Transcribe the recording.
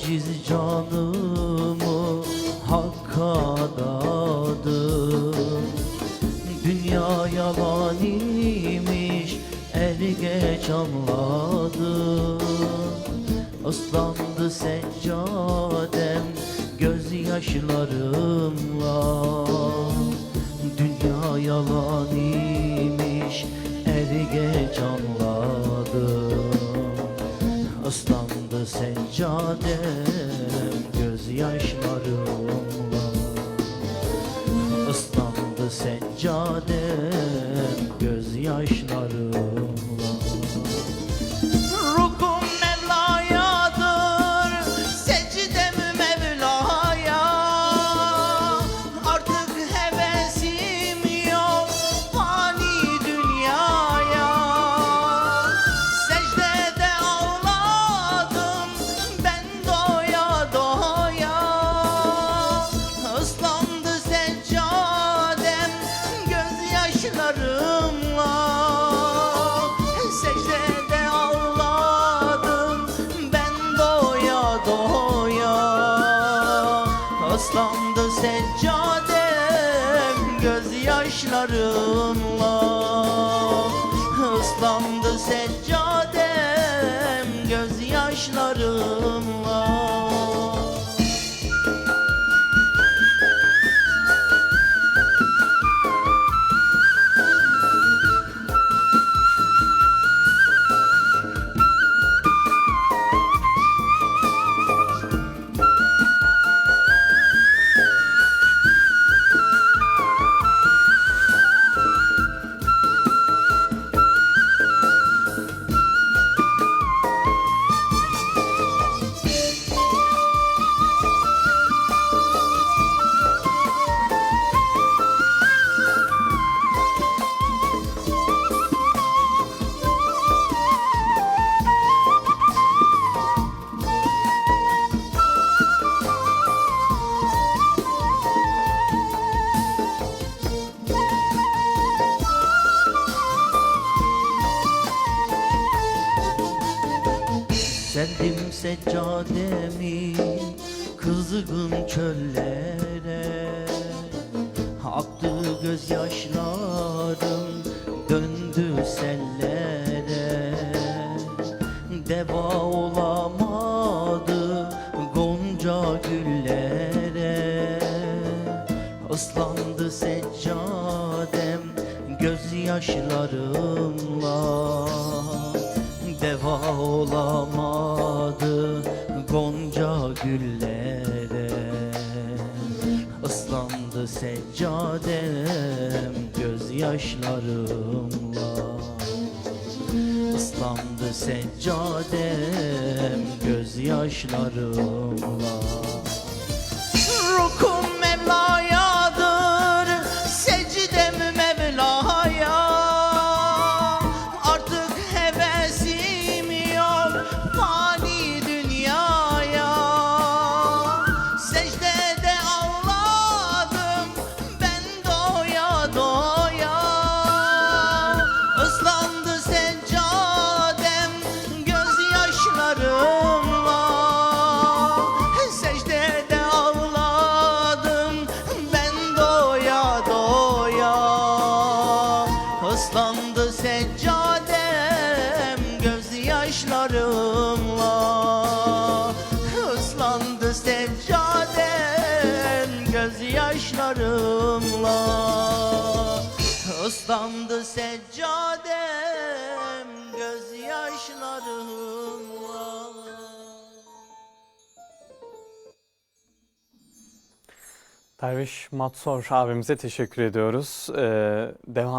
aciz canımı Hakka adadım Dünya yalan imiş er geç anladım Islandı seccadem gözyaşlarımla Seccadem gözyaşlarımla Islandı seccadem gözyaşlarımla Gözyaşlarımla. Islandı seccadem Gözyaşlarımla Serdim seccademi kızgın çöllere. Aktı gözyaşlarım döndü sellere. Deva olamadı gonca güllere. Islandı seccadem gözyaşlarımla Deva olamadı gonca güllere. Islandı seccadem gözyaşlarımla Islandı seccadem gözyaşlarımla Rukum Mevla'yadır Islandı seccadem gözyaşlarımla. Islandı seccadem gözyaşlarımla. Islandı seccadem gözyaşlarımla. Derviş Matsor abimize teşekkür ediyoruz. Ee, devam